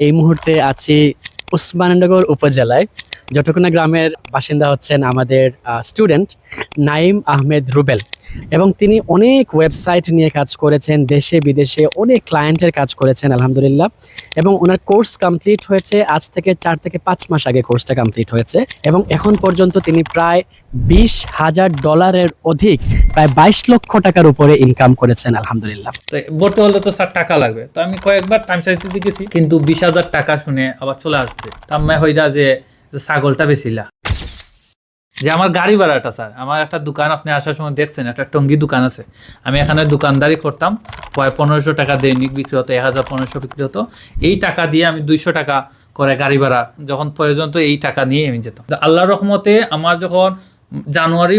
এই মুহূর্তে আছি উসমাননগর উপজেলায়। জটকোনা গ্রামের বাসিন্দা হচ্ছেন আমাদের স্টুডেন্ট নাইম আহমেদ রুবেল এবং তিনি অনেক ওয়েবসাইট নিয়ে কাজ করেছেন, দেশে বিদেশে অনেক ক্লায়েন্টের কাজ করেছেন, আলহামদুলিল্লাহ। এবং ওনার কোর্স কমপ্লিট হয়েছে আজ থেকে চার থেকে পাঁচ মাস আগে কোর্সটা কমপ্লিট হয়েছে। এবং এখন পর্যন্ত তিনি প্রায় বিশ হাজার ডলারের অধিক, প্রায় বাইশ লক্ষ টাকার উপরে ইনকাম করেছেন, আলহামদুলিল্লাহ। তো ভর্তি হলে তো স্যার টাকা লাগবে। তো আমি কয়েকবার টাইম সাইতে গেছি কিন্তু বিশ হাজার টাকা শুনে আবার চলে আসছে। তাম্মায় হইরা যে যে ছাগলটা বেছিলা যে আমার গাড়ি ভাড়াটা, স্যার। আমার একটা দোকান, আপনি আসার সময় দেখছেন, একটা টঙ্গি দোকান আছে। আমি এখানে দোকানদারি করতাম, প্রায় পনেরোশো টাকা দৈনিক বিক্রি হতো, এক হাজার পনেরোশো বিক্রি হতো। এই টাকা দিয়ে আমি দুইশো টাকা করে গাড়ি ভাড়া, যখন প্রয়োজন তো এই টাকা নিয়ে আমি যেতাম। আল্লাহ রহমতে আমার যখন জানুয়ারি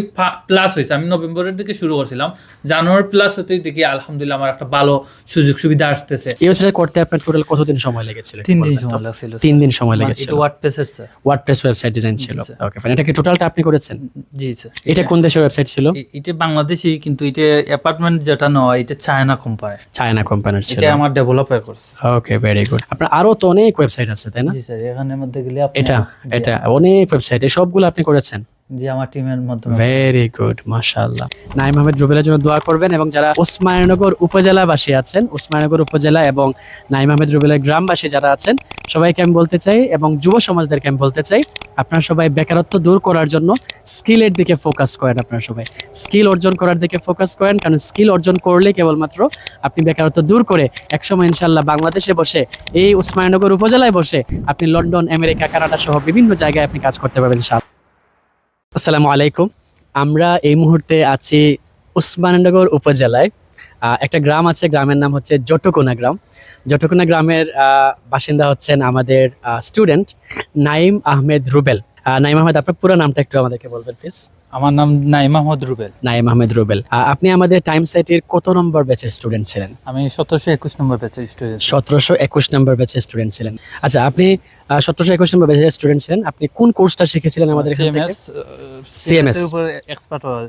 প্লাস হয়েছে। আমি নভেম্বরের দিকে শুরু করছিলাম। জানুয়ারি প্লাস হতেই দেখি আলহামদুলিল্লাহ আমার একটা ভালো সুযোগ সুবিধা আসতেছে। এই ওয়েবসাইট করতে আপনার টোটাল কতদিন সময় লেগেছিল? তিন দিন সময় লাগছিল তিন দিন সময় লেগেছিল। এটা ওয়ার্ডপ্রেসের স্যার ওয়ার্ডপ্রেস ওয়েবসাইট ডিজাইন ছিল। ওকে ফাইন এটা কি টোটালটা আপনি করেছেন? জি স্যার এটা কোন দেশের ওয়েবসাইট ছিল? এটা বাংলাদেশি কিন্তু এটা অ্যাপার্টমেন্ট যেটা নয় এটা চায়না কোম্পানি চায়না কোম্পানির ছিল এটা আমার ডেভেলপার করছে ওকে ভেরি গুড আপনার আরও তো অনেক ওয়েবসাইট আছে তাই না? জি স্যার এখানের মধ্যে গেলে আপনি এটা এটা অনেক ওয়েবসাইট এই সবগুলো আপনি করেছেন? জি আমার টিমের মাধ্যমে ভেরি গুড মাশাআল্লাহ। নাইম আহমেদ রুবেলের জন্য দোয়া করবেন এবং যারা ওসমানীনগর উপজেলাবাসী আছেন ওসমানীনগর উপজেলা এবং নাইম আহমেদ রুবেলের গ্রামবাসী যারা আছেন সবাইকে আমি বলতে চাই এবং যুব সমাজদেরকে আমি বলতে চাই আপনারা সবাই বেকারত্ব দূর করার জন্য স্কিলের দিকে ফোকাস করেন আপনারা সবাই। স্কিল অর্জন করার দিকে ফোকাস করেন কারণ স্কিল অর্জন করলে কেবলমাত্র আপনি বেকারত্ব দূর করে একসময় ইনশাল্লাহ বাংলাদেশে বসে এই উসমানীনগর উপজেলায় বসে আপনি লন্ডন আমেরিকা কানাডা সহ বিভিন্ন জায়গায় আপনি কাজ করতে পারবেন ইনশাআল্লাহ। আসসালামু আলাইকুম। আমরা এই মুহূর্তে আছি উসমাননগর উপজেলায়। একটা গ্রাম আছে গ্রামের নাম হচ্ছে জটকোনা গ্রাম। জটকোনা গ্রামের বাসিন্দা হচ্ছেন আমাদের স্টুডেন্ট নাইম আহমেদ রুবেল। নাইম আহমেদ আপনার পুরো নামটা একটু আমাদেরকে বলবেন প্লিজ আমার নাম নাইম আহমদ রুবেল। নাইম আহমেদ রুবেল। আপনি আমাদের টাইম সাইটের কত নম্বর ব্যাচের স্টুডেন্ট ছিলেন? আমি সতেরোশো একুশ নম্বর ব্যাচের স্টুডেন্ট সতেরোশো একুশ নম্বর ব্যাচের স্টুডেন্ট ছিলেন। আচ্ছা আপনি সতেরোশো একুশ নম্বর ব্যাচের স্টুডেন্ট ছিলেন। আপনি কোন কোর্সটা শিখেছিলেন আমাদের এখান থেকে? সিএমএস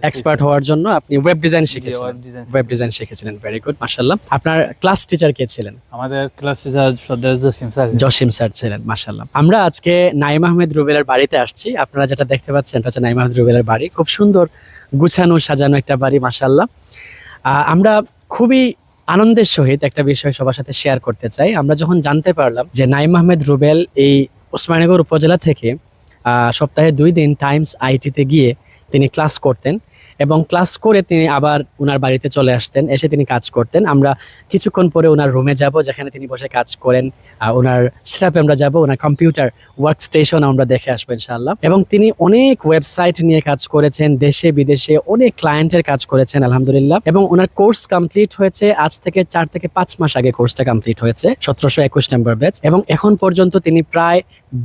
এক্সপার্ট হওয়ার জন্য আপনি ওয়েব ডিজাইন শিখেছিলেন। ওয়েব ডিজাইন শিখেছিলেন। ভেরি গুড মাশাল্লাহ আপনার ক্লাস টিচার কে ছিলেন? আমাদের class teacher Jasim sir Jasim sir ছিলেন মাশাল্লাহ আমরা আজকে নাইম আহমেদ রুবেলের বাড়িতে আসছি। আপনারা যেটা দেখতে পাচ্ছেন এটা হচ্ছে নাইম আহমেদ রুবেলের বাড়ি। খুব সুন্দর গুছানো সাজানো একটা বাড়ি মাশাল্লাহ আমরা খুবই আনন্দের সহিত একটা বিষয় সবার সাথে শেয়ার করতে চাই। আমরা যখন জানতে পারলাম যে নাইম আহমেদ রুবেল এই ওসমানগর উপজেলা থেকে সপ্তাহে দুই দিন টাইমস আইটিতে গিয়ে তিনি ক্লাস করতেন এবং ক্লাস করে তিনি আবার ওনার বাড়িতে চলে আসতেন, এসে তিনি কাজ করতেন। আমরা কিছুক্ষণ পরে ওনার রুমে যাব, যেখানে তিনি বসে কাজ করেন। ওনার সেটআপে আমরা যাব ওনার কম্পিউটার ওয়ার্ক স্টেশন আমরা দেখে আসব ইনশাআল্লাহ। এবং তিনি অনেক ওয়েবসাইট নিয়ে কাজ করেছেন, দেশে, বিদেশে অনেক ক্লায়েন্টের কাজ করেছেন, আলহামদুলিল্লাহ। এবং ওনার কোর্স কমপ্লিট হয়েছে আজ থেকে চার থেকে পাঁচ মাস আগে কোর্সটা কমপ্লিট হয়েছে, সতেরোশো একুশ নম্বর ব্যাচ এবং এখন পর্যন্ত তিনি প্রায়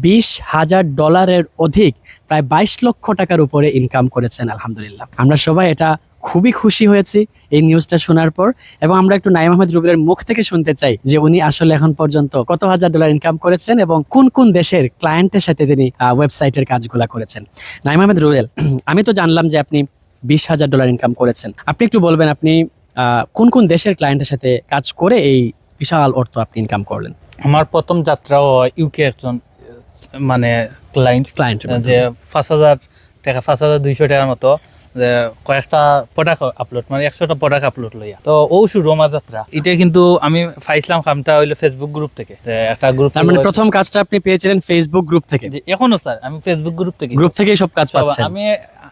বিশ হাজার ডলারের অধিক প্রায় বাইশ লক্ষ টাকার উপরে ইনকাম করেছেন, আলহামদুলিল্লাহ। আমরা সবাই এটা খুবই খুশি হয়েছি এই নিউজটা শোনার পর এবং আমরা একটু নাইম আহমেদ রুবেলের মুখ থেকে শুনতে চাই যে উনি আসলে এখন পর্যন্ত কত হাজার ডলার ইনকাম করেছেন এবং কোন কোন দেশের ক্লায়েন্টের সাথে তিনি ওয়েবসাইটের কাজগুলা করেছেন। নাইম আহমেদ রুবেল, আমি তো জানলাম যে আপনি বিশ হাজার ডলার ইনকাম করেছেন। আপনি একটু বলবেন আপনি কোন কোন দেশের ক্লায়েন্টের সাথে কাজ করে এই বিশাল অর্থ আপনি ইনকাম করলেন? আমার প্রথম যাত্রাও ইউকে একজন মানে ক্লায়েন্ট ক্লায়েন্ট যে পাঁচ হাজার টাকা পাঁচ হাজার দুইশো টাকার মতো যে কয়েকটা প্রোডাক্ট আপলোড মানে একশোটা প্রোডাক্ট আপলোড লইয়া। তো ও শুরু আমার যাত্রা এটা কিন্তু আমি পাইছিলাম কামটা হইল ফেসবুক গ্রুপ থেকে। একটা গ্রুপ তার মানে প্রথম কাজটা আপনি পেয়েছিলেন ফেসবুক গ্রুপ থেকে? এখনও স্যার আমি ফেসবুক গ্রুপ থেকে গ্রুপ থেকেই সব কাজ পাচ্ছি আমি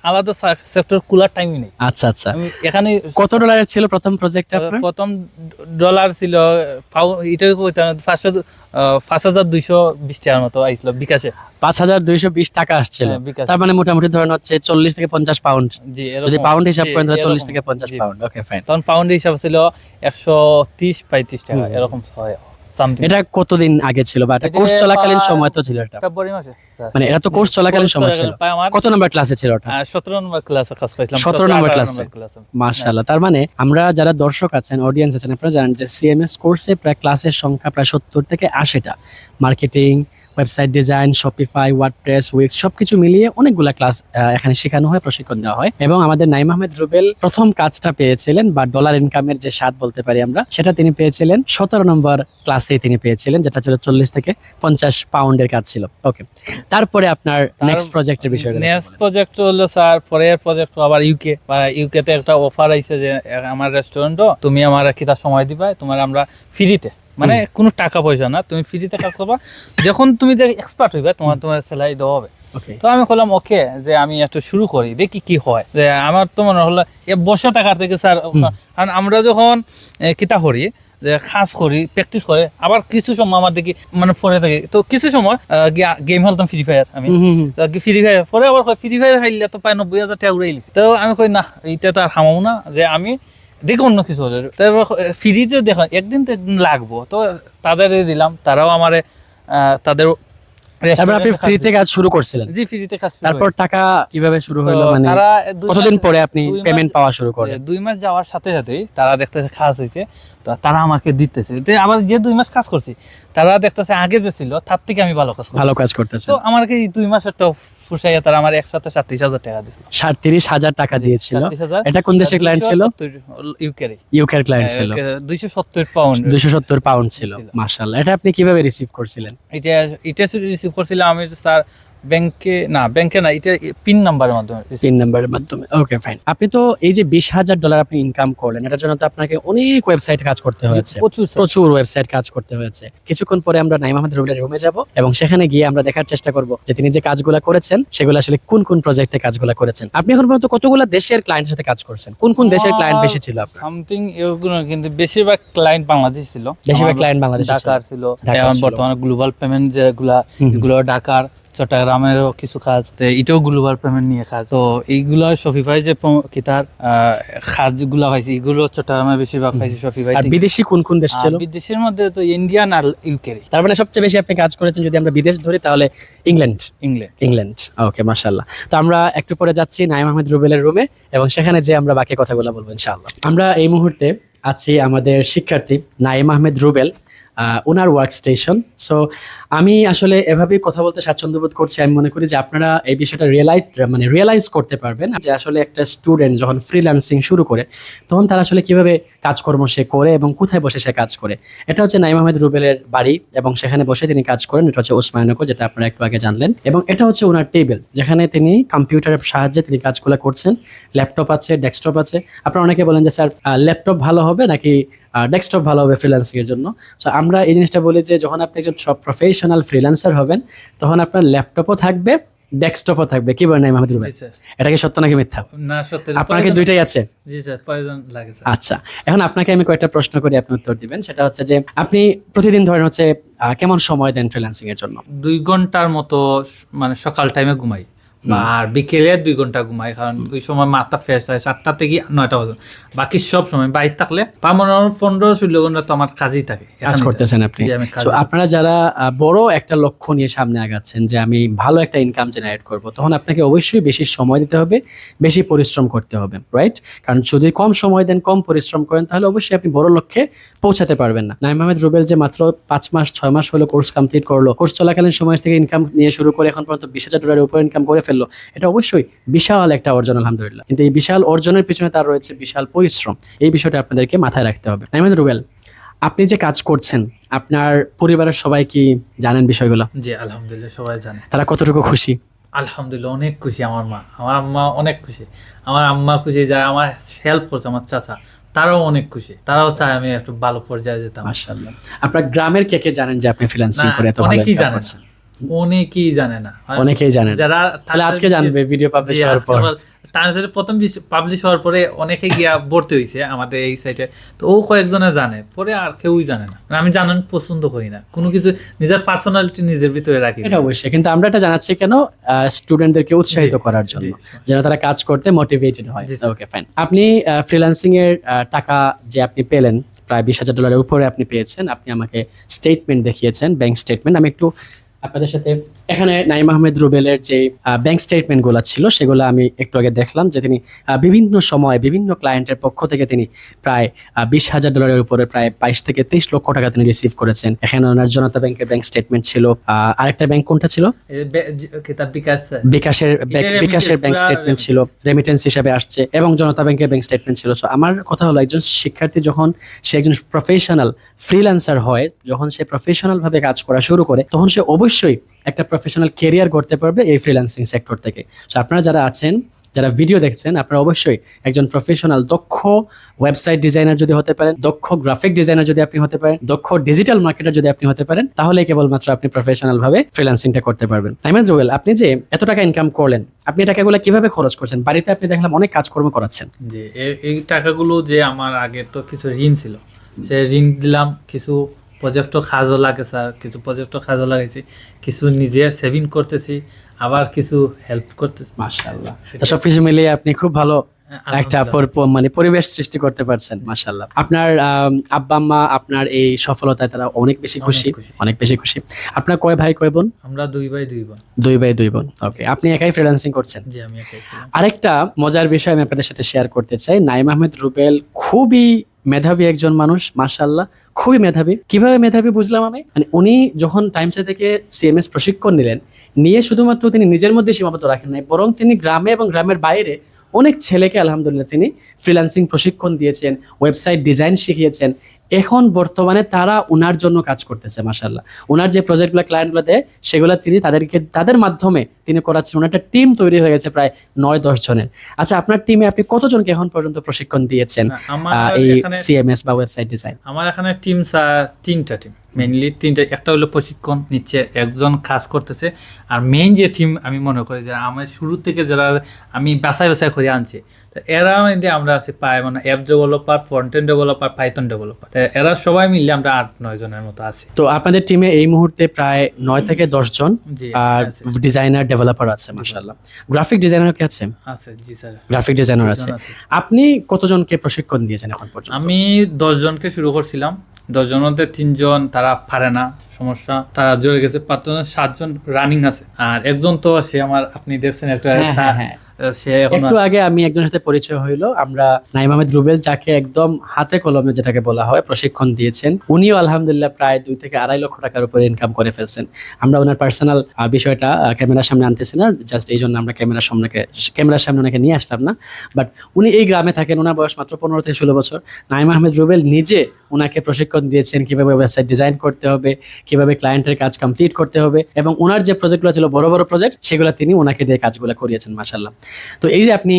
আলাদা সেক্টর খোলার টাইমই নেই। আচ্ছা আচ্ছা। এখানে কত ডলারের ছিল প্রথম প্রজেক্ট আপনার? প্রথম ডলার ছিল পাঁচশো পাঁচ হাজার দুইশো বিশ টাকার মতো আইছিল বিকাশে। পাঁচ হাজার দুইশো বিশ টাকা আসছিল। হ্যাঁ, তার মানে মোটামুটি ধরেন হচ্ছে চল্লিশ থেকে পঞ্চাশ পাউন্ড যদি পাউন্ড হিসাব করেন তাহলে চল্লিশ থেকে পঞ্চাশ। পাউন্ড ওকে ফাইন তখন পাউন্ড হিসাব ছিল একশো তিরিশ পঁয়ত্রিশ টাকা এরকম হয়। এটা কতদিন আগে ছিল বা এটা কোর্স চলাকালীন সময় তো ছিল এটা? ফেব্রুয়ারি মাসে মানে এটা তো কোর্স চলাকালীন সময় ছিল। কত নম্বর ক্লাসে ছিল ওটা? সতেরো নম্বর ক্লাসে কাজ পাইছিলাম। 17 নম্বর ক্লাসে? মাশাআল্লাহ তার মানে আমরা যারা দর্শক আছেন অডিয়েন্স আছেন আপনারা জানেন যে সিএমএস কোর্সে প্রায় ক্লাসের সংখ্যা প্রায় সত্তর থেকে আশিটা। Marketing website design Shopify WordPress Wix সবকিছু মিলিয়ে অনেকগুলা ক্লাস এখানে শেখানো হয় প্রশিক্ষণ দেওয়া হয়। এবং আমাদের নাইম আহমেদ রুবেল প্রথম কাজটা পেয়েছিলেন বা ডলার ইনকামের যে স্বাদ বলতে পারি আমরা সেটা তিনি পেয়েছিলেন। সতেরো নম্বর ক্লাসে তিনি পেয়েছিলেন যেটা ছিল চল্লিশ থেকে পঞ্চাশ পাউন্ডের কাজ ছিল। ওকে তারপরে আপনার নেক্সট প্রজেক্টের বিষয়ে নেক্সট প্রজেক্ট হলো স্যার পরের প্রজেক্ট আবার ইউকে ইউকে তে একটা অফার আইছে যে আমার রেস্টুরেন্টও তুমি আমার কিতা সময় দিবা তোমার আমরা ফ্রিতে মানে কোনো টাকা পয়সা না তুমি ফ্রিতে কাজ করবা। যখন তুমি এক্সপার্ট হইবা তোমার তোমার স্যালারি দেওয়া হবে। তো আমি বললাম ওকে যে আমি একটু শুরু করি দেখি কি হয়। যে আমার তো মনে হলো এ বসে টাকার থেকে স্যার কারণ আমরা যখন কিতা করি যে খাস করি প্র্যাকটিস করে আবার কিছু সময় আমার দেখি মানে ফোনে থাকে। তো কিছু সময় গেম খেলতাম ফ্রি ফায়ার আমি। ফ্রি ফায়ার পরে আবার ফ্রি ফায়ার খাইলে তো প্রায় নব্বই হাজার টাকা উড়াই লিছি তো আমি কই না এইটা তো আর হামাও না। যে আমি দেখি অন্য কিছু হলে। তারপর ফ্রিতে দেখো একদিন তো একদিন লাগবো। তো তাদের দিলাম। তারাও আমারে তাদের তারপর আপনি ফ্রিতে কাজ শুরু করছিলেন। জি ফ্রিতে কাজ শুরু তারপর টাকা কীভাবে শুরু হলো মানে তারা কতদিন পরে আপনি পেমেন্ট পাওয়া শুরু করেন? দুই মাস যাওয়ার সাথে সাথেই তারা দেখতেছে কাজ হয়েছে তো তারা আমাকে দিতেছে। তো আবার যে দুই মাস কাজ করছি তারা দেখতেছে আগে যে ছিল তার থেকে আমি ভালো কাজ ভালো কাজ করতেছেন। তো আমাকে এই দুই মাস একটা ফুসাইয়া তারা আমার একসাথে সাতত্রিশ হাজার টাকা দিচ্ছে সাতত্রিশ হাজার টাকা দিয়েছিল। এটা কোন দেশের ক্লায়েন্ট ছিল? ইউকের ইউকের ক্লায়েন্ট ছিল। দুইশো সত্তর পাউন্ড দুইশো সত্তর পাউন্ড ছিল। মার্শাল্লাহ এটা আপনি কীভাবে রিসিভ করছিলেন? এটা এটা রিসিভ করছিলাম আমি স্যার ব্যাংকে না ব্যাংকে না এটা পিন নাম্বারের মাধ্যমে তিন নাম্বারের মাধ্যমে। ওকে ফাইন আপনি তো এই যে বিশ হাজার ডলার আপনি ইনকাম করলেন এটার জন্য তো আপনাকে অনেক ওয়েবসাইট কাজ করতে হয়েছে। প্রচুর প্রচুর ওয়েবসাইট কাজ করতে হয়েছে। কিছুক্ষণ পরে আমরা নাইম আহমদ রুবেলের রুমে যাব এবং সেখানে গিয়ে আমরা দেখার চেষ্টা করব যে তিনি যে কাজগুলো করেছেন সেগুলো আসলে কোন কোন প্রজেক্টে কাজগুলো করেছেন। আপনি এখন পর্যন্ত কতগুলো দেশের ক্লায়েন্টের সাথে কাজ করছেন? কোন কোন দেশের ক্লায়েন্ট বেশি ছিল আপনার? সামথিং এগুলো কিন্তু বেশিরভাগ ক্লায়েন্ট বাংলাদেশ ছিল। বেশিরভাগ ক্লায়েন্ট বাংলাদেশে। ঢাকার ছিল। বর্তমানে গ্লোবাল পেমেন্ট যেগুলা। এগুলো ঢাকার। চট্টগ্রামেরও কিছু কাজ এটাও গ্লোবাল পেমেন্ট নিয়ে কাজ তো এইগুলো শপিফাই যে প- কি তার কাজগুলো পাইছি এগুলো চট্টগ্রামে বেশিরভাগ পাইছি শপিফাই আর বিদেশি কোন কোন দেশ ছিল? বিদেশের মধ্যে তো ইন্ডিয়ান আর ইউকের তার মানে সবচেয়ে বেশি আপনি কাজ করেছেন যদি আমরা বিদেশ ধরি তাহলে ইংল্যান্ড ইংল্যান্ড ইংল্যান্ড ওকে মাশাল্লাহ তো আমরা একটু পরে যাচ্ছি নাইম আহমেদ রুবেলের রুমে এবং সেখানে যে আমরা বাকি কথাগুলো বলব ইনশাআল্লাহ। আমরা এই মুহূর্তে আছি আমাদের শিক্ষার্থী নাইম আহমেদ রুবেল আহ, ওনার ওয়ার্ক স্টেশন সো আমি আসলে এভাবেই কথা বলতে স্বাচ্ছন্দ্য বোধ করছি। আমি মনে করি যে আপনারা এই বিষয়টা রিয়েলাইজ মানে রিয়েলাইজ করতে পারবেন যে আসলে একটা স্টুডেন্ট যখন ফ্রিল্যান্সিং শুরু করে, তখন তারা আসলে কীভাবে কাজকর্ম সে করে এবং কোথায় বসে সে কাজ করে। এটা হচ্ছে নাইম আহমেদ রুবেলের বাড়ি এবং সেখানে বসে তিনি কাজ করেন। এটা হচ্ছে ওসমানগর যেটা আপনারা একটু আগে জানলেন। এবং এটা হচ্ছে ওনার টেবিল যেখানে তিনি কম্পিউটারের সাহায্যে তিনি কাজগুলো করছেন। ল্যাপটপ আছে ডেস্কটপ আছে। আপনারা অনেকে বলেন যে, স্যার ল্যাপটপ ভালো হবে নাকি ডেস্কটপ ভালো হবে ফ্রিল্যান্সিং এর জন্য? সো আমরা এই জিনিসটা বলি যে, যখন আপনি একজন প্রফেশনাল ফ্রিল্যান্সার হবেন তখন আপনার ল্যাপটপও থাকবে ডেস্কটপও থাকবে। কি বলেন মাহমুদুল স্যার। এটা কি সত্য নাকি মিথ্যা? না সত্য আপনার কি দুইটাই আছে? জি স্যার প্রয়োজন লাগে স্যার। আচ্ছা এখন আপনাকে আমি কয়েকটা প্রশ্ন করি আপনি উত্তর দিবেন। সেটা হচ্ছে যে আপনি প্রতিদিন ধরেন হচ্ছে কেমন সময় দেন ফ্রিল্যান্সিং এর জন্য? দুই ঘণ্টার মতো মানে সকাল টাইমে ঘুমাই। আর বিকেলে দুই ঘণ্টা ঘুমাই কারণ ওই সময় মাথা ফ্রেশ হয় সাতটা থেকে নয়টা পর্যন্ত বাকি সব সময় বাইরে থাকলে পামন পনেরো ষোলো ঘণ্টা তো আমার কাজই থাকে কাজ করতেছেন আপনি। আপনারা যারা বড় একটা লক্ষ্য নিয়ে সামনে আগাচ্ছেন যে আমি ভালো একটা ইনকাম জেনারেট করব তখন আপনাকে অবশ্যই বেশি সময় দিতে হবে বেশি পরিশ্রম করতে হবে রাইট কারণ যদি কম সময় দেন কম পরিশ্রম করেন তাহলে অবশ্যই আপনি বড় লক্ষ্যে পৌঁছাতে পারবেন না। নাইম আহমেদ রুবেল যে মাত্র পাঁচ মাস ছয় মাস হলো কোর্স কমপ্লিট করল কোর্স চলাকালীন সময় থেকে ইনকাম নিয়ে শুরু করে এখন পর্যন্ত বিশ হাজার ডলারের উপর ইনকাম করে ফেলল এটা অবশ্যই বিশাল একটা অর্জন আলহামদুলিল্লাহ। কিন্তু এই বিশাল অর্জনের পিছনে তার রয়েছে বিশাল পরিশ্রম। এই বিষয়টা আপনাদেরকে মাথায় রাখতে হবে। নাইম আহমেদ রুবেল আপনি যে কাজ করছেন আপনার পরিবারের সবাই কি জানেন বিষয়গুলো? জি আলহামদুলিল্লাহ সবাই জানে। তারা কতটুকু খুশি? আলহামদুলিল্লাহ অনেক খুশি আমার মা। আমার আম্মা অনেক খুশি। আমার আম্মা খুশি যায় আমার হেল্প করছে আমার চাচা তারাও অনেক খুশি। তারাও চায় আমি একটু ভালো পর্যায়ে যেতাম। মাশাআল্লাহ। আপনার গ্রামের কে কে জানেন যে আপনি ফ্রিল্যান্সিং করে এত ভালো অনেকেই income জানে না। করছেন? অনেকেই জানে না। অনেকেই জানেন যারা তাহলে আজকে জানবে ভিডিও পাবলিশ হওয়ার পর। টাইমসের প্রথম পাবলিশ হওয়ার পরে অনেকে গিয়া ভর্তি হয়েছে আমাদের এই সাইটে তো ও কয়েকজনে জানে পরে আর কেউই জানে না। মানে আমি জানেন পছন্দ করি না। কোনো কিছু নিজের পার্সোনালিটি নিজের ভিতরে রাখি। এটা অবশ্যই। কিন্তু আমরা এটা জানাচ্ছি কেন? স্টুডেন্টদেরকে উৎসাহিত করার জন্য। যেন তারা কাজ করতে মোটিভেটেড হয়। ওকে ফাইন আপনি ফ্রিল্যান্সিং এর টাকা যে আপনি পেলেন প্রায় বিশ হাজার ডলারের উপরে আপনি পেয়েছেন। আপনি আমাকে স্টেটমেন্ট দেখিয়েছেন ব্যাংক স্টেটমেন্ট আমি একটু আপনাদের সাথে। এখানে নাইম আহমেদ রুবেলের যে ব্যাংক স্টেটমেন্টগুলো ছিল সেগুলো আমি একটু আগে দেখলাম যে তিনি বিভিন্ন সময় বিভিন্ন ক্লায়েন্টের পক্ষ থেকে তিনি প্রায় বিশ হাজার ডলারের উপরে প্রায় বাইশ থেকে তেইশ লক্ষ টাকা তিনি রিসিভ করেছেন। এখানে ওনার জনতা ব্যাংকের ব্যাংক স্টেটমেন্ট ছিল। আরেকটা ব্যাংক কোনটা ছিল। বিকাশের বিকাশের ব্যাংক স্টেটমেন্ট ছিল। রেমিটেন্স হিসাবে আসছে এবং জনতা ব্যাংকের ব্যাংক স্টেটমেন্ট ছিল। সো আমার কথা হলো একজন শিক্ষার্থী যখন সে একজন প্রফেশনাল ফ্রিল্যান্সার হয় যখন সে প্রফেশনাল ভাবে কাজ করা শুরু করে তখন সে অবশ্যই একটা প্রফেশনাল কেরিয়ার করতে পারবে এই ফ্রিল্যান্সিং সেক্টর থেকে। সো আপনারা যারা আছেন, যারা ভিডিও দেখছেন, আপনারা অবশ্যই একজন প্রফেশনাল দক্ষ ওয়েবসাইট ডিজাইনার যদি হতে পারেন, দক্ষ গ্রাফিক ডিজাইনার যদি আপনি হতে পারেন, দক্ষ ডিজিটাল মার্কেটার যদি আপনি হতে পারেন তাহলে কেবলমাত্র আপনি প্রফেশনাল ভাবে ফ্রিল্যান্সিংটা করতে পারবেন। তাইমান রুয়েল আপনি যে এত টাকা ইনকাম করলেন, আপনি টাকাগুলো কীভাবে খরচ করছেন? বাড়িতে আপনি দেখলাম অনেক কাজকর্ম করাচ্ছেন। এ- এই টাকাগুলো যে আমার আগে তো কিছু ঋণ ছিল, সে ঋণ দিলাম, কিছু প্রজেক্টও কাজও লাগে স্যার কিছু প্রজেক্টও কাজও লাগাইছি কিছু নিজে সেভিং করতেছি আবার কিছু হেল্প করতেছি মাশাআল্লাহ তো সবকিছু মিলিয়ে আপনি খুব ভালো একটা। পর- প- মানে পরিবেশ সৃষ্টি করতে পারছেন। মাশাআল্লাহ। আপনার আব্বা আম্মা আপনার এই সফলতায় তারা অনেক বেশি খুশি খুশি। অনেক বেশি খুশি। আপনার কয় ভাই কয় বোন? আমরা দুই ভাই দুই বোন। দুই ভাই দুই বোন। ওকে আপনি একাই ফ্রিল্যান্সিং করছেন? জি আমি একাই আরেকটা মজার বিষয় আমি আপনাদের সাথে শেয়ার করতে চাই। নাইম আহমেদ রুবেল খুবই মেধাবী একজন মানুষ মার্শাল্লাহ খুবই মেধাবী। কীভাবে মেধাবী বুঝলাম আমি? মানে উনি যখন টাইমসে থেকে সিএমএস প্রশিক্ষণ নিলেন, নিয়ে শুধুমাত্র তিনি নিজের মধ্যে সীমাবদ্ধ রাখেন নাই, বরং তিনি গ্রামে এবং গ্রামের বাইরে অনেক ছেলেকে আলহামদুলিল্লাহ তিনি ফ্রিল্যান্সিং প্রশিক্ষণ দিয়েছেন ওয়েবসাইট ডিজাইন শিখিয়েছেন এখন বর্তমানে তারা ওনার জন্য কাজ করতেছে মাসাল্লাহ ওনার যে প্রজেক্টগুলো ক্লায়েন্টগুলো দেয় সেগুলো তিনি তাদেরকে তাদের মাধ্যমে তিনি করাচ্ছেন। ওনার একটা টিম তৈরি হয়ে গেছে প্রায় নয় দশ জনের। আচ্ছা আপনার টিমে আপনি কতজনকে এখন পর্যন্ত প্রশিক্ষণ দিয়েছেন? এই সিএমএস বা ওয়েবসাইট ডিজাইন আমার এখানে টিম স্যার তিনটা টিম মেইনলি তিনটা একটা হলো প্রশিক্ষণ নিচ্ছে একজন কাজ করতেছে। আর মেইন যে টিম আমি মনে করি যে আমার শুরু থেকে যারা আমি বাছাই বাছাই করে আনছি তো এরা মধ্যে আমরা আছি পাই মানে app developer front end developer python developer এরা সবাই মিলে আমরা আট নয় জনের মতো আছি। তো আপনাদের টিমে এই মুহূর্তে প্রায় নয় থেকে দশ জন আর ডিজাইনার ডেভেলপার আছে মাসাল্লাহ গ্রাফিক ডিজাইনার কি আছে? আছে জি স্যার। গ্রাফিক ডিজাইনার আছে। আপনি কতজনকে প্রশিক্ষণ দিয়েছেন এখন পর্যন্ত? আমি দশ জনকে শুরু করছিলাম। দশজনের মধ্যে তিনজন তারা পারে না সমস্যা তারা জড়ে গেছে পাঁচজন সাতজন রানিং আছে আর একজন তো সে আমার আপনি দেখছেন একটা হ্যাঁ, হ্যাঁ, হ্যাঁ। সে একটু আগে আমি একজনের সাথে পরিচয় হইল। আমরা নাইম রুবেল, যাকে একদম হাতে কলমে যেটাকে বলা হয় প্রশিক্ষণ দিয়েছেন, উনিও আলহামদুলিল্লাহ প্রায় দুই থেকে আড়াই লক্ষ টাকার উপরে ইনকাম করে ফেলছেন। আমরা ওনার পার্সোনাল বিষয়টা ক্যামেরার সামনে আনতেছি না জাস্ট এই জন্য আমরা ক্যামেরার সামনে ক্যামেরার সামনে ওনাকে নিয়ে আসলাম না। বাট উনি এই গ্রামে থাকেন, ওনার বয়স মাত্র পনেরো থেকে ষোলো বছর। নাইম আহমেদ রুবেল নিজে ওনাকে প্রশিক্ষণ দিয়েছেন, কীভাবে ওয়েবসাইট ডিজাইন করতে হবে, কীভাবে ক্লায়েন্টের কাজ কমপ্লিট করতে হবে, এবং ওনার যে প্রজেক্টগুলো ছিল, বড় বড় প্রজেক্ট সেগুলো তিনি ওনাকে দিয়ে কাজগুলো করিয়েছেন মাসাল্লাহ তো এই যে আপনি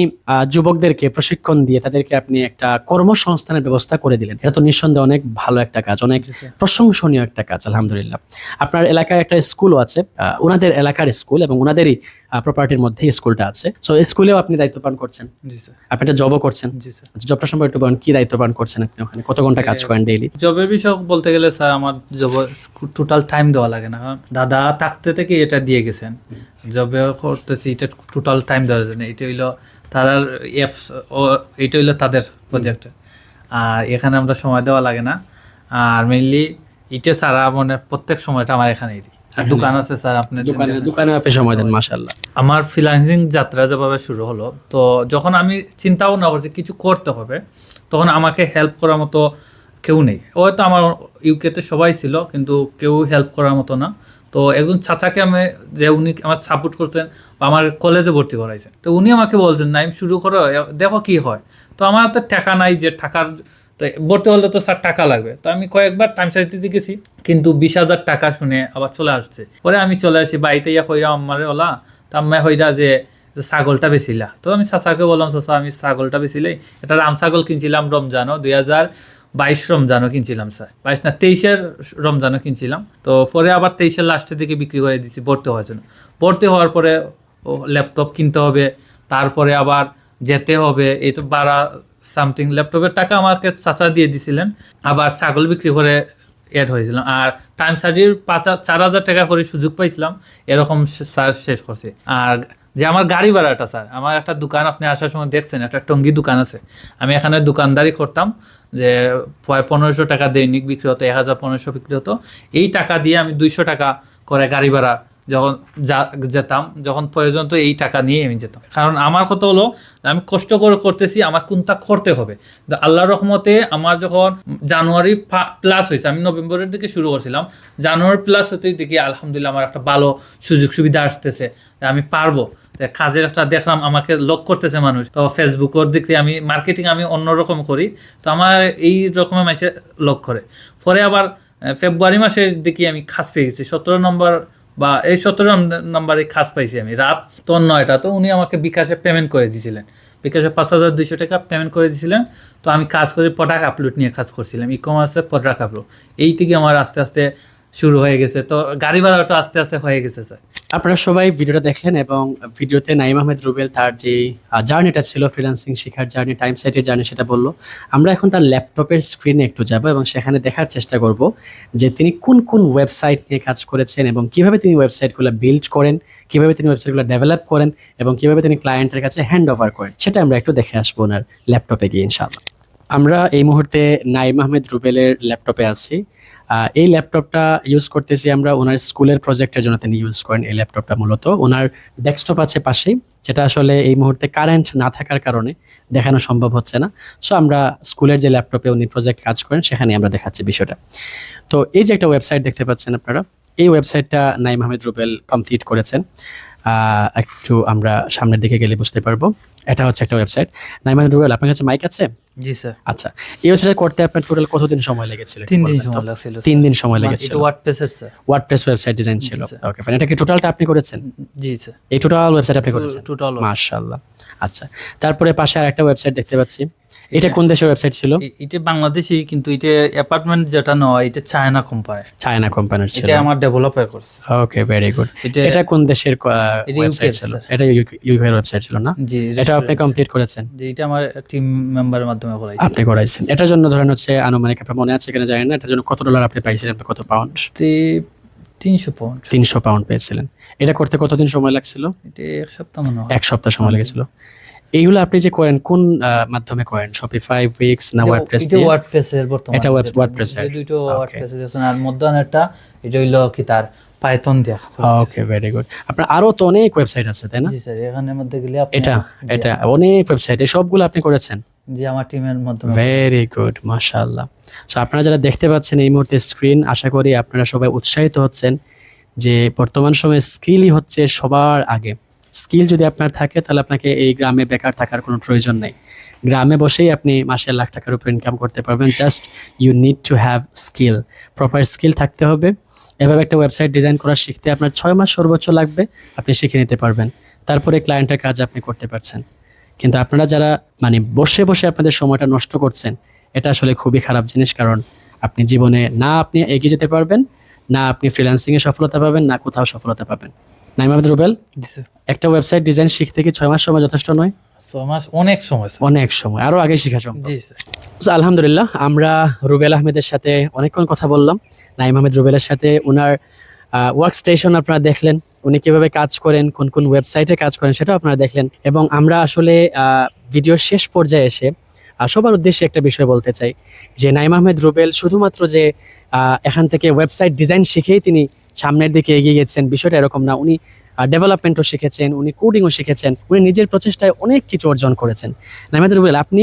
যুবকদেরকে প্রশিক্ষণ দিয়ে তাদেরকে আপনি একটা কর্মসংস্থানের ব্যবস্থা করে দিলেন এটা তো নিঃসন্দেহে অনেক ভালো একটা কাজ অনেক প্রশংসনীয় একটা কাজ আলহামদুলিল্লাহ। আপনার এলাকায় একটা স্কুলও আছে ওনাদের এলাকার স্কুল এবং ওনাদেরই প্রপার্টির মধ্যেই স্কুলটা আছে। সো স্কুলেও আপনি দায়িত্ব পালন করছেন? জি স্যার। আপনি একটা জবও করছেন? জি স্যার। জবটা সম্পর্কে একটু বলেন কি দায়িত্ব পালন করছেন আপনি ওখানে? কত ঘণ্টা কাজ করেন ডেইলি জবের বিষয় বলতে গেলে স্যার আমার জব টোটাল টাইম দেওয়া লাগে না। কারণ দাদা থাকতে থেকে এটা দিয়ে গেছেন। জবে করতেছি এটা টোটাল টাইম দেওয়া যায় না এটা হইল তার অ্যাপস ও এটা হইল তাদের প্রজেক্ট আর এখানে আমরা সময় দেওয়া লাগে না। আর মেইনলি এটা ছাড়া মানে প্রত্যেক সময়টা আমার এখানেই দিই। আর দোকান আছে স্যার আপনি দোকানে দোকানে আপনি সময় দেন মাশাল্লাহ আমার ফ্রিল্যান্সিং যাত্রা যেভাবে শুরু হলো তো যখন আমি চিন্তাও না করছি কিছু করতে হবে তখন আমাকে হেল্প করার মতো কেউ নেই। হয়তো আমার ইউকেতে সবাই ছিল কিন্তু কেউ হেল্প করার মতো না। তো একজন চাচাকে আমি যে উনি আমার সাপোর্ট করছেন বা আমার কলেজে ভর্তি করাইছেন। তো উনি আমাকে বলছেন নাইম শুরু করো দেখো কি হয়। তো আমার হাতে টাকা নাই যে টাকার ভর্তি হলে তো স্যার টাকা লাগবে। তো আমি কয়েকবার টাইম সাইজ দিতে গেছি, কিন্তু বিশ হাজার টাকা শুনে আবার চলে আসছে। পরে আমি চলে আসি, বাড়িতে ইয়া কইরা আমারে ওলা, তা আম্মা হইরা যে ছাগলটা বেচিলা। তো আমি চাচাকে বললাম, চাচা, আমি ছাগলটা বেচিলে এটা রাম ছাগল কিনছিলাম রমজানও দুই হাজার বাইশ রমজানও কিনছিলাম, স্যার। বাইশ না, তেইশের রমজানও কিনছিলাম। তো পরে আবার তেইশের লাস্টের দিকে বিক্রি করে দিছি ভর্তি হওয়ার জন্য। ভর্তি হওয়ার পরে ল্যাপটপ কিনতে হবে, তারপরে আবার যেতে হবে, এই তো বারা সামথিং। ল্যাপটপের টাকা আমাকে চাচা দিয়ে দিছিলেন, আবার ছাগল বিক্রি করে অ্যাড হয়েছিলাম। আর টাইম সার্জির পাঁচ চার হাজার টাকা করে সুযোগ পাইছিলাম, এরকম স্যার শেষ করছে। আর যে আমার গাড়ি ভাড়াটা, স্যার। আমার একটা দোকান, আপনি আসার সময় দেখছেন, একটা টঙ্গি দোকান আছে। আমি এখানে দোকানদারি করতাম যে পনেরোশো টাকা দৈনিক বিক্রি হতো, এক হাজার পনেরোশো বিক্রি হতো। এই টাকা দিয়ে আমি দুইশো টাকা করে গাড়ি ভাড়া যখন যা- যেতাম, যখন প্রয়োজন তো এই টাকা নিয়ে আমি যেতাম। কারণ আমার কথা হলো, আমি কষ্ট করে করতেছি, আমার কোনটা করতে হবে? তো আল্লাহর রহমতে আমার যখন জানুয়ারি প্লাস হয়েছে, আমি নভেম্বরের দিকে শুরু করছিলাম, জানুয়ারি প্লাস হতেই দেখি আলহামদুলিল্লাহ আমার একটা ভালো সুযোগ সুবিধা আসতেছে আমি পারব। কাজের একটা দেখলাম, আমাকে লক করতেছে মানুষ। তো ফেসবুকের দিক থেকে আমি মার্কেটিং আমি অন্যরকম করি, তো আমার এই রকমের মানুষে লক করে। পরে আবার ফেব্রুয়ারি মাসের দিকে আমি খাস পেয়ে গেছি, সতেরো নম্বর বা এই সতেরো নাম্বারে খাস পাইছি আমি। রাত তো নয়টা। তো উনি আমাকে বিকাশে পেমেন্ট করে দিয়েছিলেন বিকাশে পাঁচ হাজার দুইশো টাকা পেমেন্ট করে দিয়েছিলেন তো আমি কাজ করে প্রোডাক্ট আপলোড নিয়ে কাজ করছিলাম। ই কমার্সে প্রোডাক্ট আপলোড এই থেকে আমার আস্তে আস্তে শুরু হয়ে গেছে। তো গাড়ি ভাড়াটা আস্তে আস্তে হয়ে গেছে স্যার আপনারা সবাই ভিডিওটা দেখলেন এবং ভিডিওতে নাইম আহমেদ রুবেল তার যে জার্নিটা ছিল ফ্রিলান্সিং শেখার জার্নি টাইম সাইটের জার্নি সেটা বলল। আমরা এখন তার ল্যাপটপের স্ক্রিনে একটু যাব এবং সেখানে দেখার চেষ্টা করব যে তিনি কোন কোন ওয়েবসাইট নিয়ে কাজ করেছেন এবং কীভাবে তিনি ওয়েবসাইটগুলো বিল্ড করেন, কীভাবে তিনি ওয়েবসাইটগুলো ডেভেলপ করেন এবং কীভাবে তিনি ক্লায়েন্টের কাছে হ্যান্ড ওভার করেন, সেটা আমরা একটু দেখে আসব ওনার ল্যাপটপে গিয়ে, ইনশাআল্লাহ। আমরা এই মুহূর্তে নাইম আহমেদ রুবেলের ল্যাপটপে আছি। এই ল্যাপটপটা ইউজ করতেছি আমরা ওনার স্কুলের প্রজেক্টের জন্য তিনি ইউজ করেন এই ল্যাপটপটা মূলত। ওনার ডেস্কটপ আছে পাশেই, যেটা আসলে এই মুহূর্তে কারেন্ট না থাকার কারণে দেখানো সম্ভব হচ্ছে না। সো আমরা স্কুলের যে ল্যাপটপে উনি প্রজেক্ট কাজ করেন সেখানে আমরা দেখাচ্ছি বিষয়টা। তো এই যে একটা ওয়েবসাইট দেখতে পাচ্ছেন আপনারা, এই ওয়েবসাইটটা নাইম আহমেদ রুবেল কমপ্লিট করেছেন। একটু আমরা সামনের দিকে গেলে বুঝতে পারব। এটা হচ্ছে একটা ওয়েবসাইট নাইম আহমেদ রুবেল, আপনার কাছে মাইক আছে? জি স্যার। আচ্ছা এই ওয়েবসাইট করতে আপনার টোটাল কতদিন সময় লেগেছিল তিন দিন সময় লাগছিল তিন দিন সময় লেগেছিল। এটা ওয়ার্ডপ্রেসের স্যার। ওয়ার্ডপ্রেস ওয়েবসাইট ডিজাইন ছিল। ওকে ফাইন এটা কি টোটালটা আপনি করেছেন? জি স্যার। এই টোটাল ওয়েবসাইট আপনি করেছেন? টোটাল মাশাআল্লাহ। আচ্ছা তারপরে পাশে আরেকটা ওয়েবসাইট দেখতে পাচ্ছি। এটা কোন দেশের ওয়েবসাইট ছিল? এটা বাংলাদেশি কিন্তু এটা অ্যাপার্টমেন্ট যেটা নয় এটা চায়না কোম্পানি চায়না কোম্পানির ছিল এটা আমার ডেভেলপার করছে। ওকে ভেরি গুড এটা কোন দেশের ওয়েবসাইট ছিল? এটা ইউকে এর ওয়েবসাইট ছিল না? জি এটা আপনি কমপ্লিট করেছেন? যে এটা আমার টিম মেম্বারের মাধ্যমে করাইছে আপনি করাইছেন এটার জন্য ধরেন হচ্ছে আনুমানিক আপনার মনে আছে কিনা জানেন না এটার জন্য কত ডলার আপনি পাইছিলেন কত পাউন্ড তিনশো পাউন্ড তিনশো পাউন্ড পেয়েছিলেন। এটা করতে কতদিন সময় লাগছিল? এটা এক সপ্তাহ মনে হয়। এক সপ্তাহ সময় লেগেছিল। এইগুলো আপনি যে করেন কোন মাধ্যমে করেন? শপিফাই উইক্স না ওয়ার্ডপ্রেস এটা দিয়ে? ওয়ার্ডপ্রেস এর বর্তমানে। এটা WordPress এর। দুটো ওয়ার্ডপ্রেস এর আর মধ্যখানেরটা এটা হইল কি তার পাইথন দিয়া। ওকে ভেরি গুড আপনার আরও তো অনেক ওয়েবসাইট আছে তাই না? জি স্যার এখানের মধ্যে গেলে আপনি এটা এটা অনেক ওয়েবসাইট এই সবগুলো আপনি করেছেন? জি আমার টিমের মাধ্যমে। ভেরি গুড মাশাআল্লাহ। সো আপনারা যারা দেখতে পাচ্ছেন এই মুহূর্তে স্ক্রিন আশা করি আপনারা সবাই উৎসাহিত হচ্ছেন যে বর্তমান সময়ে স্কিলই হচ্ছে সবার আগে। স্কিল যদি আপনার থাকে, তাহলে আপনাকে এই গ্রামে বেকার থাকার কোনো প্রয়োজন নেই। গ্রামে বসেই আপনি মাসে লাখ টাকার উপর ইনকাম করতে পারবেন। Just you need to have skill proper skill থাকতে হবে। এভাবে একটা ওয়েবসাইট ডিজাইন করা শিখতে আপনার ছয় মাস সর্বোচ্চ লাগবে, আপনি শিখে নিতে পারবেন। তারপরে ক্লায়েন্টের কাজ আপনি করতে পারছেন। কিন্তু আপনারা যারা মানে বসে বসে আপনাদের সময়টা নষ্ট করছেন, এটা আসলে খুবই খারাপ জিনিস। কারণ আপনি জীবনে না আপনি এগিয়ে যেতে পারবেন, না আপনি ফ্রিল্যান্সিংয়ে সফলতা পাবেন, না কোথাও সফলতা পাবেন। নাইম আহমেদ রুবেল একটা ওয়েবসাইট ডিজাইন শিখতে কি ছয় মাস সময় যথেষ্ট নয়? ছয় মাস অনেক সময় অনেক সময় আরও আগে শেখা সম্ভব। আলহামদুলিল্লাহ আমরা রুবেল আহমেদের সাথে অনেকক্ষণ কথা বললাম। নাইম আহমেদ রুবেলের সাথে ওনার ওয়ার্ক স্টেশন আপনারা দেখলেন উনি কীভাবে কাজ করেন কোন কোন ওয়েবসাইটে কাজ করেন সেটাও আপনারা দেখলেন। এবং আমরা আসলে ভিডিওর শেষ পর্যায়ে এসে সবার উদ্দেশ্যে একটা বিষয় বলতে চাই যে নাইম আহমেদ রুবেল শুধুমাত্র যে এখান থেকে ওয়েবসাইট ডিজাইন শিখেই তিনি সামনের দিকে এগিয়ে গেছেন। বিষয়টা এরকম না। উনি ডেভেলপমেন্টও শিখেছেন উনি কোডিংও শিখেছেন উনি নিজের প্রচেষ্টায় অনেক কিছু অর্জন করেছেন। নাইমাদ রুবেল আপনি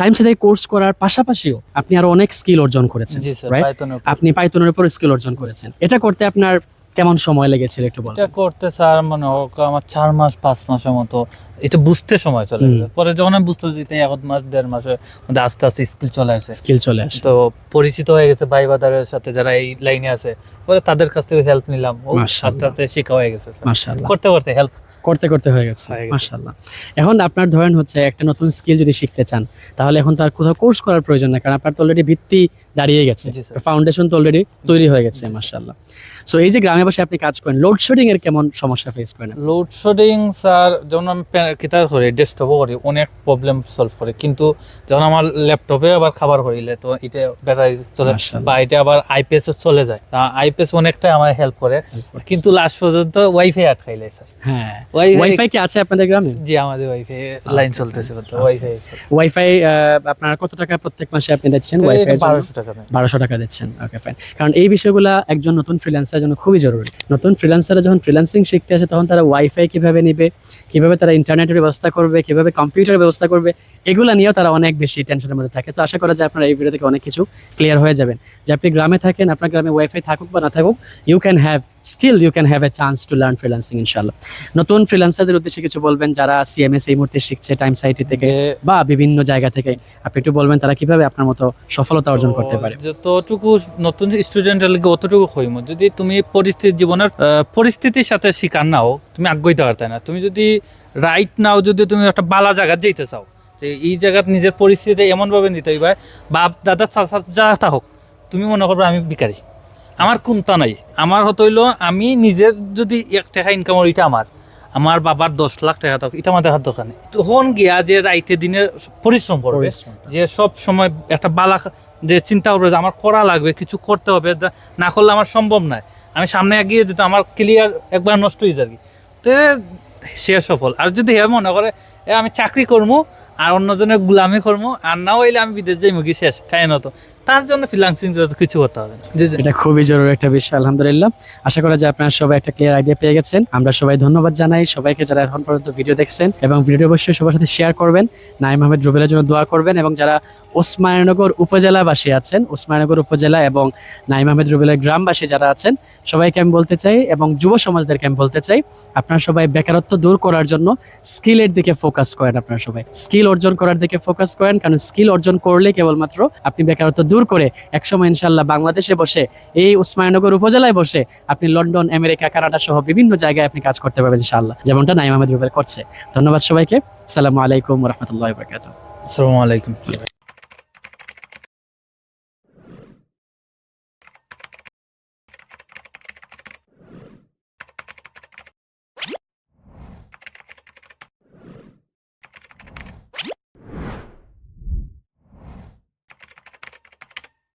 টাইম সাথে কোর্স করার পাশাপাশিও আপনি আরও অনেক স্কিল অর্জন করেছেন আপনি পাইথনের উপর স্কিল অর্জন করেছেন। এটা করতে আপনার কেমন সময় লেগেছিল একটু বলুন এটা করতে স্যার মানে আমার চার মাস পাঁচ মাসের মতো। এটা বুঝতে সময় চলে। গেছে। পরে যখন আমি বুঝতে পারছি এক মাস দেড় মাসের মধ্যে আস্তে আস্তে স্কিল চলে আসে। স্কিল চলে আসে। তো পরিচিত হয়ে গেছে ভাই বাদারের সাথে যারা এই লাইনে আছে। পরে তাদের কাছ থেকে হেল্প নিলাম। আস্তে আস্তে শেখা হয়ে গেছে করতে করতে হেল্প করতে করতে হয়ে গেছে। গেছে। মাশাআল্লাহ। এখন আপনার ধরেন হচ্ছে একটা নতুন স্কিল যদি শিখতে চান তাহলে এখন তো আর কোথাও কোর্স করার প্রয়োজন না কারণ আপনার তো অলরেডি ভিত্তি দাঁড়িয়ে গেছে। ফাউন্ডেশন তো অলরেডি তৈরি হয়ে গেছে মাশাআল্লাহ। সো এই যে গ্রামে বসে আপনি কাজ করেন লোডশেডিং এর কেমন সমস্যা ফেস করেন লোডশেডিং স্যার যখন আমি কিতাব করি ডেস্কটপও করি অনেক প্রবলেম সলভ করে। কিন্তু যখন আমার ল্যাপটপে আবার খাবার করিলে তো এটা ব্যাটারি চলে। বা এটা আবার আইপিএস এ চলে যায়। আইপিএস অনেকটাই আমার হেল্প করে। কিন্তু লাস্ট পর্যন্ত ওয়াইফাই আটকাইলে স্যার হ্যাঁ। ওয়াইফাই কি আছে আপনাদের গ্রামে? জি আমাদের ওয়াইফাই লাইন চলতেছে ওয়াইফাই ওয়াইফাই আপনারা কত টাকা প্রত্যেক মাসে আপনি দিচ্ছেন ওয়াইফাই বারোশো টাকা দেয়। বারোশো টাকা দিচ্ছেন। ওকে ফাইন কারণ এই বিষয়গুলো একজন নতুন ফ্রিল্যান্সারের জন্য খুবই জরুরি। নতুন ফ্রিলান্সাররা যখন ফ্রিলান্সিং শিখতে আসে, তখন তারা ওয়াইফাই কীভাবে নেবে, কীভাবে তারা ইন্টারনেটের ব্যবস্থা করবে, কীভাবে কম্পিউটারের ব্যবস্থা করবে, এগুলো নিয়েও তারা অনেক বেশি টেনশনের মধ্যে থাকে। তো আশা করা যায় আপনার এই ভিডিও থেকে অনেক কিছু ক্লিয়ার হয়ে যাবেন। যে আপনি গ্রামে থাকেন, আপনার গ্রামে ওয়াইফাই থাকুক বা না থাকুক you can have still you can have a chance to learn freelancing ইনশাল্লাহ নতুন ফ্রিল্যান্সারদের উদ্দেশ্যে কিছু বলবেন? যারা সিএমএস এই মুহূর্তে শিখছে টাইম সাইটি থেকে বা বিভিন্ন জায়গা থেকে আপনি একটু বলবেন তারা কীভাবে আপনার মতো সফলতা অর্জন করতে পারে? যতটুকু নতুন স্টুডেন্টের লাগে অতটুকু হইম। যদি তুমি পরিস্থিতি জীবনের পরিস্থিতির সাথে শিকার নাও তুমি আগ্রহিত পারতে না। তুমি যদি রাইট নাও যদি তুমি একটা বালা জায়গা যেতে চাও যে এই জায়গাত নিজের পরিস্থিতি এমনভাবে নিতে হইবা বাপ দাদা চাচা যা হোক তুমি মনে করবে আমি ভিখারি। আমার কোনটা নাই? আমার হতো হইল আমি নিজের যদি এক টাকা ইনকাম এটা আমার আমার বাবার দশ লাখ টাকা থাকুক এটা আমার দেখার দরকার নেই। তখন গিয়া যে রাইতে দিনের পরিশ্রম করবে যে সব সময় একটা বালা যে চিন্তা করবে যে আমার করা লাগবে কিছু করতে হবে না করলে আমার সম্ভব নয় আমি সামনে এগিয়ে যেতে আমার ক্লিয়ার একবার নষ্ট হয়ে যাবে। তো সে সফল। আর যদি হে মনে করে আমি চাকরি করব আর অন্যজনের গুলামি করব আর না হইলে আমি বিদেশ যাই মুখি শেষ? খাই না তো তার জন্য ফ্রিলান্সিং কিছু করতে হবে জি জি। এটা খুবই জরুরি একটা বিষয় আলহামদুলিল্লাহ। আশা করা যায় আপনারা সবাই একটা ক্লিয়ার আইডিয়া পেয়ে গেছেন। আমরা সবাই ধন্যবাদ জানাই। সবাইকে যারা এখন পর্যন্ত ভিডিও দেখছেন এবং ভিডিও অবশ্যই সবার সাথে শেয়ার করবেন। নাইম আহমেদ রুবেলের জন্য দোয়া করবেন এবং যারা ওসমাননগর উপজেলাবাসী আছেন ওসমাননগর উপজেলা এবং নাইম আহমেদ রুবেলের গ্রামবাসী যারা আছেন সবাইকে আমি বলতে চাই এবং যুব সমাজদেরকে আমি বলতে চাই আপনারা সবাই বেকারত্ব দূর করার জন্য স্কিলের দিকে ফোকাস করেন আপনারা সবাই। স্কিল অর্জন করার দিকে ফোকাস করেন কারণ স্কিল অর্জন করলে কেবলমাত্র আপনি বেকারত্ব দূর করে একসময় ইনশাল্লাহ বাংলাদেশে বসে, এই উসমায়নগর উপজেলায় বসে আপনি লন্ডন, আমেরিকা, কানাডা সহ বিভিন্ন জায়গায় আপনি কাজ করতে পারবেন ইনশাল্লাহ যেমনটা নাইম আহমেদ রুবেল করছে। ধন্যবাদ সবাইকে। সালামু আলাইকুম রহমতুল্লাহ আসসালামু আলাইকুম।